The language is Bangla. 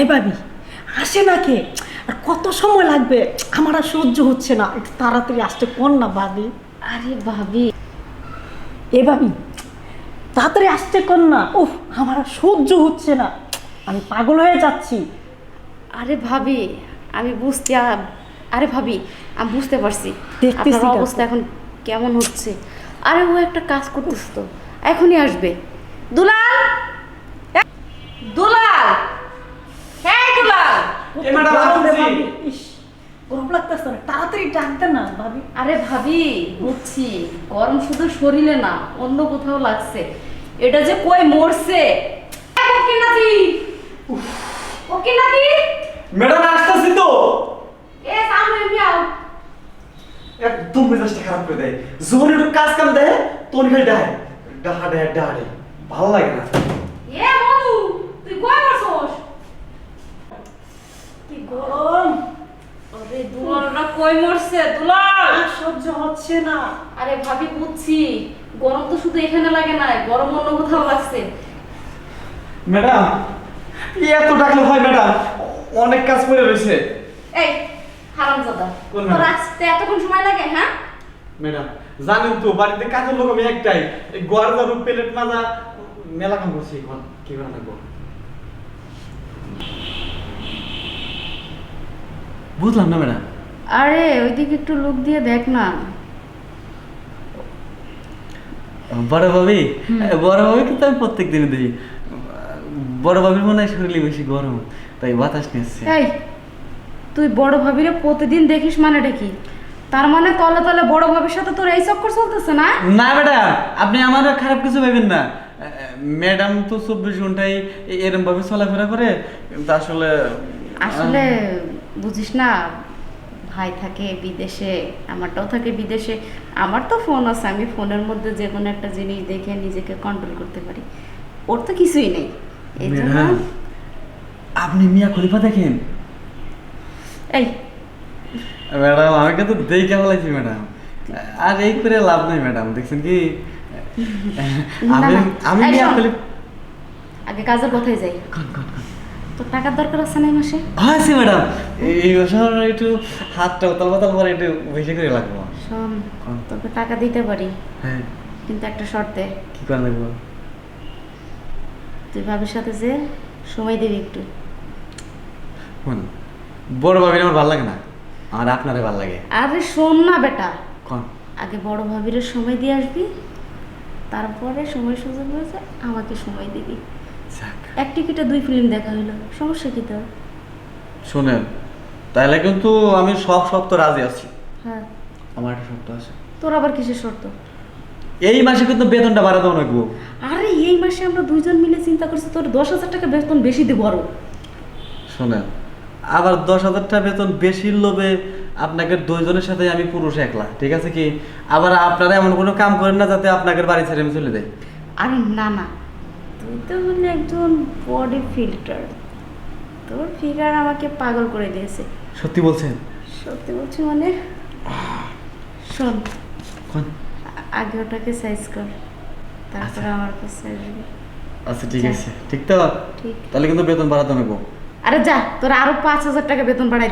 এ ভাবি আসে না কে আর কত সময় লাগবে? আমার আর সহ্য হচ্ছে না। একটু তাড়াতাড়ি আসতে কোন না ভাবি? আরে ভাবি। এ ভাবি তাড়াতাড়ি আসতে কোন না? উফ আমার আর সহ্য হচ্ছে না। আমি পাগল হয়ে যাচ্ছি। আরে ভাবি আমি বুঝতে আরে ভাবি আমি বুঝতে পারছি। দেখতেছি আপনার অবস্থা এখন কেমন হচ্ছে? আরে ও একটা কাজ করতেছে তো এখনই আসবে। দুলাল! দুলাল হ্যাঁ দুলাল এ ম্যাডাম, আসতেছি। ভাবি, ইস, না তাড়াতাড়ি না ভাবি। আরে ভাবি বুঝছি। গরম শুধু শরীরে না অন্য কোথাও লাগছে। এটা যে কই মরছে? ওকে নাতি ওকে নাতি ম্যাডাম আসতেছি তো। এ সামনে মিয়াও একদম মেজাজটা খারাপ করে দেয়। যখন একটু কাজ কাম দেয় তখন খালি ডায় ডাহা ডায় ডাহা ভালো লাগে না এ মনু তুই কই মরছস কি গরম আরে দুলালটা কই মরছে দুলাল? আর সহ্য হচ্ছে না। আরে ভাবি বুঝছি। গরম তো শুধু এখানে লাগে না গরম অন্য কোথাও লাগছে। ম্যাডাম এত ডাকলে হয় ম্যাডাম অনেক কাজ করে রয়েছে। এই হারামজাদা তোর? আসতে এতক্ষণ সময় লাগে হ্যাঁ? ম্যাডাম জানেন তো বাড়িতে কাজের লোক আমি একটাই। এই গোয়ার দারু প্লেট মাজা মেলা কাম করছি এখন কি করে থাকব বুঝলাম না ম্যাডাম। আরে ওইদিকে একটু লোক দিয়ে দেখ না। বড় ভাবি? বড় ভাবি কিন্তু আমি প্রত্যেক দিনে দিই বড় ভাবির মনে হয় শরীরে বেশি গরম তাই বাতাস নিচ্ছে এই তুই বড় ভাবিরে প্রতিদিন দেখিস মানেটা কি? তার মানে তলে তলে বড় ভাবির সাথে তোর এই চক্কর চলতেছে না? না ম্যাডাম আপনি আমার খারাপ কিছু ভাবেন না। ম্যাডাম তো চব্বিশ ঘন্টায় এরম ভাবে চলাফেরা করে আসলে আসলে বুঝিস না ভাই থাকে বিদেশে আমারটাও থাকে বিদেশে আমার তো ফোন আছে আমি ফোনের মধ্যে যে কোনো একটা জিনিস দেখে নিজেকে কন্ট্রোল করতে পারি। ওর তো কিছুই নেই। এই জন্য আপনি মিয়া খলিফা দেখেন? এই। ম্যাডাম আমি কিন্তু দেখে ফেলাইছি ম্যাডাম। আর এই করে লাভ নাই ম্যাডাম দেখছেন কি? আমি আমি মিয়া খলিফা আগে কাজের কথাই যাই। কোন কোন? তোর টাকার দরকার আছে না এই মাসে? আছে ম্যাডাম। এই বছর একটু হাতটা উতাল পাতাল করে একটু বেশি করে লাগবো। শোন তোকে টাকা দিতে পারি। হ্যাঁ। কিন্তু একটা শর্তে। কি করে লাগবো? তুই ভাবির সাথে যে সময় দিবি একটু। কোন বড় ভাবির আমার ভালো লাগে না। আমার আপনারে ভালো লাগে। আরে শোন না বেটা। কোন? আগে বড় ভাবির সময় দিয়ে আসবি। তারপরে সময় সুযোগ হয়েছে আমাকে সময় দিবি। যাক। এক টিকিটে দুই ফিল্ম দেখা হইল সমস্যা কি তোর? শোনেন তাহলে কিন্তু আমি সব শর্ত রাজি আছি। হ্যাঁ। আমার একটা শর্ত আছে। তোর আবার কিসের শর্ত? এই মাসে কিন্তু বেতনটা বাড়া দেওয়া লাগবো আরে এই মাসে আমরা দুইজন মিলে চিন্তা করছি তোর দশ হাজার টাকা বেতন বেশি দেবো আরও। শোনেন আবার দশ হাজার টাকা বেতন বেশির লোভে আপনাকে দুইজনের সাথে আমি পুরুষ একলা ঠিক আছে কি? আবার আপনারা এমন কোনো কাম করেন না যাতে আপনাকে বাড়ি ছেড়ে আমি চলে যাই। আরে না না। তুই তো হলে একজন বডি ফিল্টার তোর ফিগার আমাকে পাগল করে দিয়েছে। সত্যি বলছেন? সত্যি বলছি মানে? শোন কোন? আগে ওটাকে সাইজ কর তারপরে আমার কাছে আসবি। আচ্ছা ঠিক আছে। ঠিক তো? ঠিক। তাহলে কিন্তু বেতন বাড়াতে নেব আরে যা তোর আরও পাঁচ হাজার টাকা বেতন বাড়াই